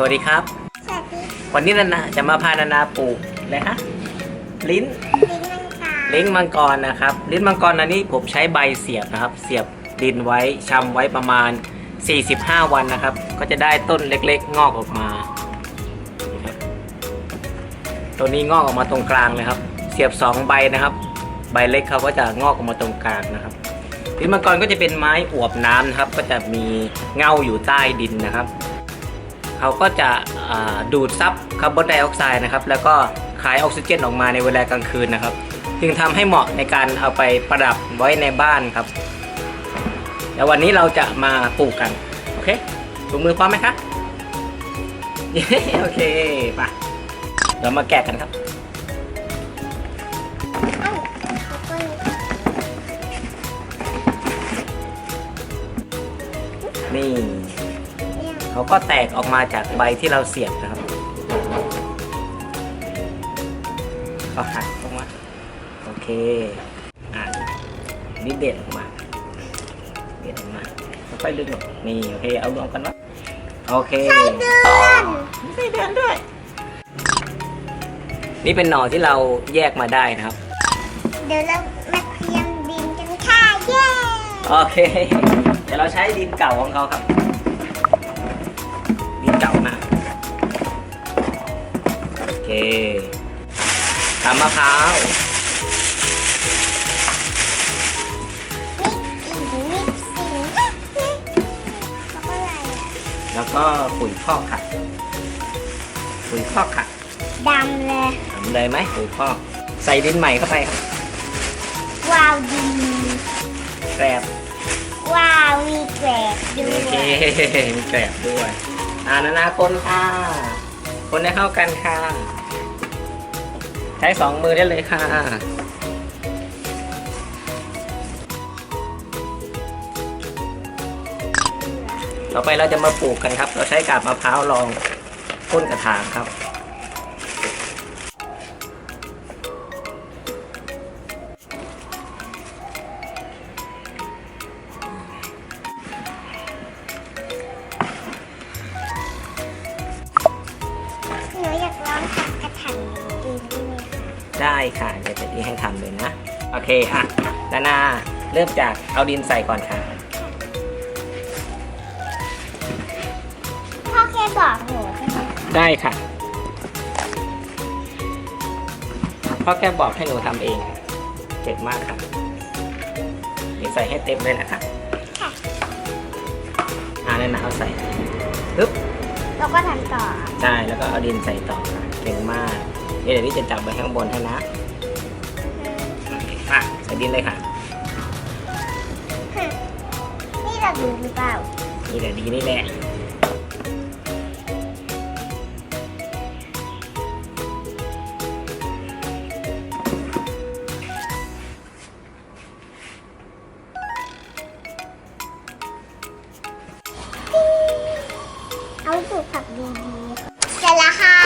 สวัสดีครับ สวัสดีวันนี้นานาจะมาพานานาปลูกอะไรฮะลิ้นลิ้นมังกรลิ้นมังกรนะครับ ลิ้นมังกรอันนี้ผมใช้ใบเสียบนะครับ เสียบดินไว้ชำไว้ประมาณ 45 วันนะครับ ก็จะได้ต้นเล็กๆ งอกออกมานะครับตัวนี้งอกออกมาตรงกลางเลยครับ เสียบสองใบนะครับ ใบเล็กเขาก็จะงอกออกมาตรงกลางนะครับ ลิ้นมังกรก็จะเป็นไม้อวบน้ำนะครับ ก็จะมีเงาอยู่ใต้ดินนะครับ เขาก็จะดูดซับคาร์บอนไดออกไซด์นะครับ แล้วก็ขายออกซิเจนออกมาในเวลากลางคืนนะครับ จึงทำให้เหมาะในการเอาไปประดับไว้ในบ้านครับแล้ววันนี้เราจะมาปลูกกัน โอเคถุงมือพร้อมไหมคะเย้โอเคไปเรามาแกะกันครับนี่ เนี่ยเขาก็แตกออกมาจากใบที่เราเสียบนะครับ ก็หักออกมา โอเค อะนี่เด็ดออกมา เด็ดออกมาค่อยๆดึงออกนี่โอเค เอารวมกันวะโอเคเดือนไม่ใช่เดือนด้วย นี่เป็นหน่อที่เราแยกมาได้นะครับ เดี๋ยวเรามาเตรียมดินกันค่ะเย้ โอเค เดี๋ยวเราใช้ดินเก่าของเขาครับ เคตำมะพร้าวมิกอีกมิกสิงแล้วก็อะไรอะแล้วก็ปุ๋ยคอกค่ะ ปุ๋ยคอกค่ะดำเลยทำเลยไหมปุ๋ยคอก ใส่ดินใหม่เข้าไปครับวาวดีแกรบว้าวมีแกรบด้วโอเคยมีแกรบด้วยอ่านานาคนค่ะ คนให้เข้ากันค่ะ ใช้สองมือได้เลยค่ะ ต่อไปเราจะมาปลูกกันครับ เราใช้กาบมะพร้าวรองก้นกระถางครับ ได้ค่ะ เดี๋ยวจะที่ให้ทำเลยนะ โอเคอะนานาเริ่มจากเอาดินใส่ก่อนค่ะ พ่อแค่บอกหนูใช่ไหมได้ค่ะพ่อแค่บอกให้หนูทำเองเก่งมากค่ะนี่ใส่ให้เต็มเลยนะคะค่ะอ่านั่นนะเอาใส่ปึ๊บเราก็ทำต่อ ใช่แล้วก็เอาดินใส่ต่อค่ะเก่งมาก เดี๋ยวนี้จะจับไว้ข้างบนให้นะอะใส่ดินเลยค่ะ นี่แหละดีหรือเปล่านี่แหละดีนี่แหละเอาสูตรผักดีๆเสร็จแล้วค่ะ